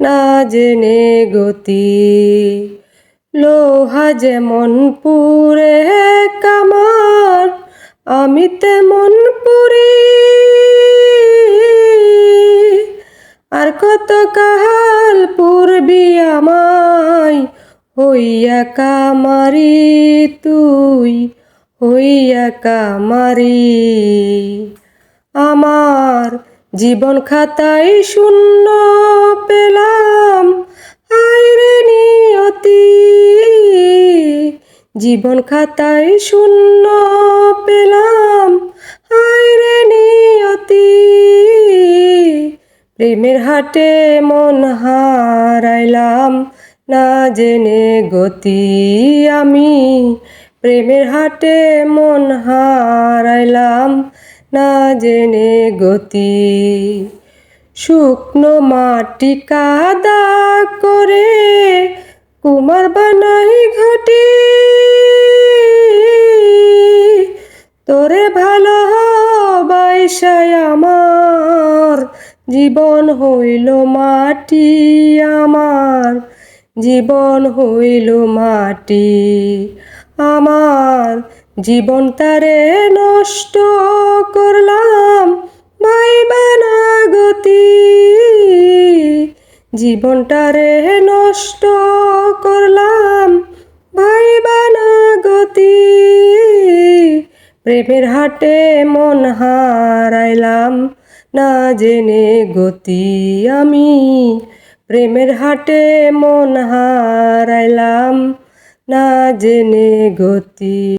না জেনে গতি। লোহা যেমন পুরে কামার, আমি তেমন পুরি। আর কত কাহাল পূর্বি আমায়, হইয়া কামারি তুই, হইয়া কামারি। আমার জীবন খাতায় শূন্য পেলাম। আইরে নিয়তি। জীবন খাতায় শূন্য পেলাম। আইরে নিয়তি। প্রেমের হাটে মন হারাইলাম। না জেনে গতি আমি। প্রেমের হাটে মন হারাইলাম। না জেনে গতি। শুকনো মাটি কাদা করে কুমার বানাই ঘটি। তোরে ভালো বাইসায় আমার। জীবন হইল মাটি আমার। জীবন হইল মাটি আমার। জীবন তারে নষ্ট করলাম ভাইবানা গতি। জীবনটারে নষ্ট করলাম ভাইবানা গতি। প্রেমের হাটে মন হারাইলাম, না জেনে গতি আমি। প্রেমের হাটে মন হারাইলাম, না জেনে গতি